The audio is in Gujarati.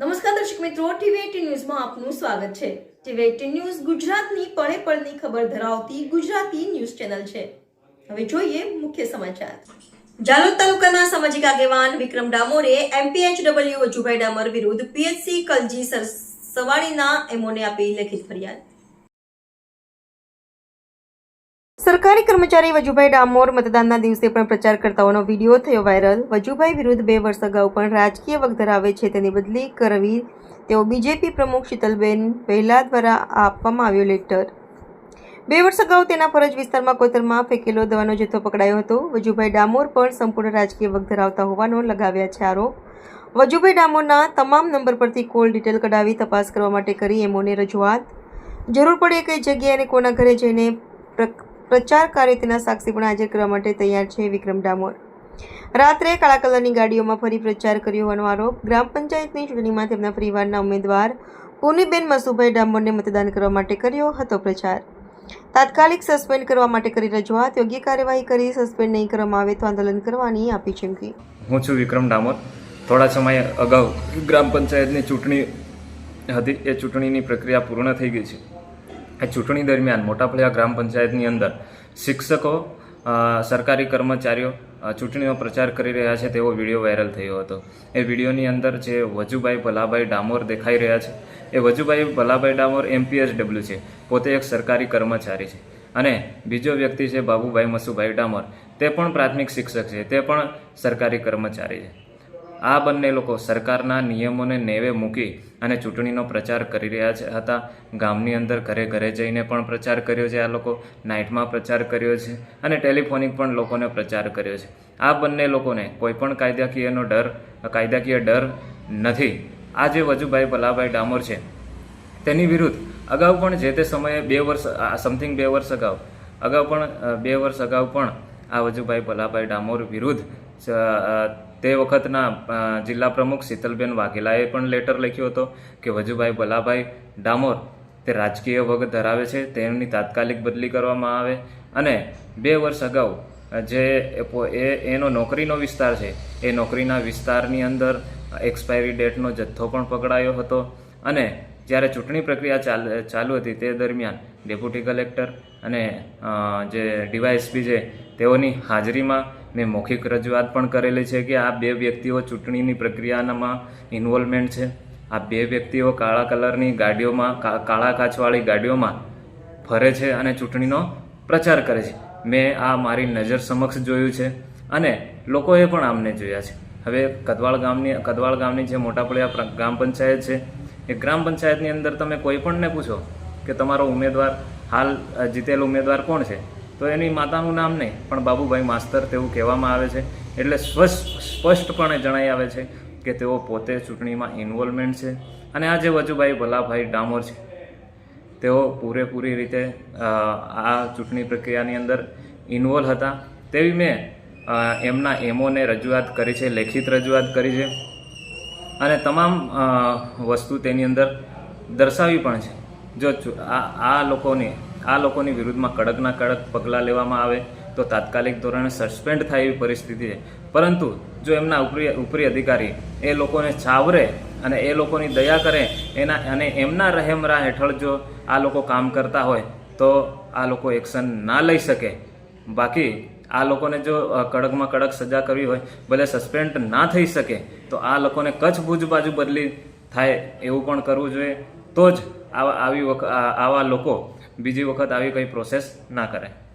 નમસ્કાર દર્શક મિત્રો ટીવી ન્યૂઝમાં આપનું સ્વાગત છે. ટીવી એટીન ન્યૂઝ ગુજરાતની પળે પળની ખબર ધરાવતી ગુજરાતી ન્યૂઝ ચેનલ છે. હવે જોઈએ મુખ્ય સમાચાર. જાલોદ તાલુકાના સામાજિક આગેવાન વિક્રમ ડામોરે એમપીએચડબલ્યુ વજુભાઈ ડામર વિરુદ્ધ પીએચસી કલજી સવાણીના એમઓને આપી લેખિત ફરિયાદ. સરકારી કર્મચારી વજુભાઈ ડામોર મતદાનના દિવસે પણ પ્રચાર કરતાઓનો વીડિયો થયો વાયરલ. વજુભાઈ વિરુદ્ધ બે વર્ષ અગાઉ પણ રાજકીય વગ ધરાવે છે. તેની બદલી કરવી તેઓ બીજેપી પ્રમુખ શીતલબેન પહેલા દ્વારા આપવામાં આવ્યો લેટર. બે વર્ષ અગાઉ તેના ફરજ વિસ્તારમાં કોતરમાં ફેંકેલો દવાનો જથ્થો પકડાયો હતો. વજુભાઈ ડામોર પણ સંપૂર્ણ રાજકીય વગ ધરાવતા હોવાનો લગાવ્યા છે આરોપ. વજુભાઈ ડામોરના તમામ નંબર પરથી કોલ ડિટેલ કઢાવી તપાસ કરવા માટે કરી એમઓને રજૂઆત. જરૂર પડે કઈ જગ્યાએ કોના ઘરે જઈને પ્રચાર કાર્ય તેના સાક્ષી પણ હાજર કરવા માટે તૈયાર છે વિક્રમ ડામોર. રાત્રે કાળા કલરની ગાડીઓમાં ફરી પ્રચાર કર્યો હોવાનો આરોપ. ગ્રામ પંચાયતની ચૂંટણીમાં તેમના પરિવારના ઉમેદવાર પૂનીબેન મસુભાઈ ડામોરને મતદાન કરવા માટે કર્યો હતો પ્રચાર. તાત્કાલિક સસ્પેન્ડ કરવા માટે કરી રજૂઆત. યોગ્ય કાર્યવાહી કરી સસ્પેન્ડ નહીં કરવામાં આવે તો આંદોલન કરવાની આપી ચીમકી. હું છું વિક્રમ ડામોર. થોડા સમય અગાઉ ગ્રામ પંચાયતની ચૂંટણી હતી. એ ચૂંટણીની પ્રક્રિયા પૂર્ણ થઈ ગઈ છે. એ ચૂંટણી દરમિયાન મોટાપળિયા ગ્રામ પંચાયતની અંદર શિક્ષકો સરકારી કર્મચારીઓ ચૂંટણીનો પ્રચાર કરી રહ્યા છે તેવો વીડિયો વાયરલ થયો હતો. એ વિડીયોની અંદર જે વજુભાઈ ભલાભાઈ ડામોર દેખાઈ રહ્યા છે, એ વજુભાઈ ભલાભાઈ ડામોર એમપીએસડબલ્યુ છે, પોતે એક સરકારી કર્મચારી છે. અને બીજો વ્યક્તિ છે બાબુભાઈ મસુભાઈ ડામોર, તે પણ પ્રાથમિક શિક્ષક છે, તે પણ સરકારી કર્મચારી છે. આ બંને લોકો સરકારના નિયમોને નેવે મૂકી અને ચૂંટણીનો પ્રચાર કરી રહ્યા છે. હતા ગામની અંદર ઘરે ઘરે જઈને પણ પ્રચાર કર્યો છે. આ લોકો નાઇટમાં પ્રચાર કર્યો છે અને ટેલિફોનિક પણ લોકોને પ્રચાર કર્યો છે. આ બંને લોકોને કોઈ પણ કાયદાકીયનો ડર, કાયદાકીય ડર નથી. આ જે વજુભાઈ ભલાભાઈ ડામોર છે, તેની વિરુદ્ધ અગાઉ પણ જે તે સમયે બે વર્ષ સમથિંગ બે વર્ષ અગાઉ અગાઉ પણ બે વર્ષ અગાઉ પણ આ વજુભાઈ ભલાભાઈ ડામોર વિરુદ્ધ તે વખતના જિલ્લા પ્રમુખ શીતલબેન વાઘેલાએ પણ લેટર લખ્યો હતો કે વજુભાઈ ભલાભાઈ ડામોર તે રાજકીય વગ ધરાવે છે, તેમની તાત્કાલિક બદલી કરવામાં આવે અને બે વર્ષ અગાઉ જે એ એનો નોકરીનો વિસ્તાર છે, એ નોકરીના વિસ્તારની અંદર એક્સપાયરી ડેટનો જથ્થો પણ પકડાયો હતો અને જ્યારે ચૂંટણી પ્રક્રિયા ચાલ, ચાલુ હતી તે દરમિયાન ડેપ્યુટી કલેક્ટર અને જે ડીવાયએસપી છે તેઓની હાજરીમાં મેં મૌખિક રજૂઆત પણ કરેલી છે કે આ બે વ્યક્તિઓ ચૂંટણીની પ્રક્રિયામાં ઇન્વોલ્વમેન્ટ છે. આ બે વ્યક્તિઓ કાળા કલરની ગાડીઓમાં કાળા કાચવાળી ગાડીઓમાં ફરે છે અને ચૂંટણીનો પ્રચાર કરે છે. મેં આ મારી નજર સમક્ષ જોયું છે અને લોકોએ પણ આમને જોયા છે. હવે કદવાળ ગામની કદવાળ ગામની જે મોટાપળિયા ગ્રામ પંચાયત છે, એ ગ્રામ પંચાયતની અંદર તમે કોઈ પણને પૂછો કે તમારો ઉમેદવાર હાલ જીતેલ ઉમેદવાર કોણ છે? તો એની માતાનું નામ નહીં, પણ બાબુભાઈ માસ્તર તેવું કહેવામાં આવે છે. એટલે સ્પષ્ટ સ્પષ્ટપણે જણાઈ આવે છે કે તેઓ પોતે ચૂંટણીમાં ઇન્વોલ્વમેન્ટ છે. અને આ જે વજુભાઈ ભલાભાઈ ડામોર છે, તેઓ પૂરેપૂરી રીતે આ ચૂંટણી પ્રક્રિયાની અંદર ઇન્વોલ્વ હતા. તેવી મેં એમના એમોને રજૂઆત કરી છે, લેખિત રજૂઆત કરી છે. અને તમામ વસ્તુ તેની અંદર દર્શાવી પણ છે. જો આ આ લોકોની આ લોકોની વિરુદ્ધમાં કડકના કડક પગલાં લેવામાં આવે તો તાત્કાલિક ધોરણે સસ્પેન્ડ થાય એવી પરિસ્થિતિ છે. પરંતુ જો એમના ઉપરી ઉપરી અધિકારી એ લોકોને છાવરે અને એ લોકોની દયા કરે એના અને એમના રહેમરા હેઠળ જો આ લોકો કામ કરતા હોય તો આ લોકો એક્શન ના લઈ શકે. બાકી આ લોકોને જો કડકમાં કડક સજા કરવી હોય, ભલે સસ્પેન્ડ ના થઈ શકે, તો આ લોકોને કચ્છ ભુજ બાજુ બદલી થાય એવું પણ કરવું જોઈએ. તો જ આવા, આવી આવા લોકો બીજી વખત આવી કંઈ પ્રોસેસ ના કરે.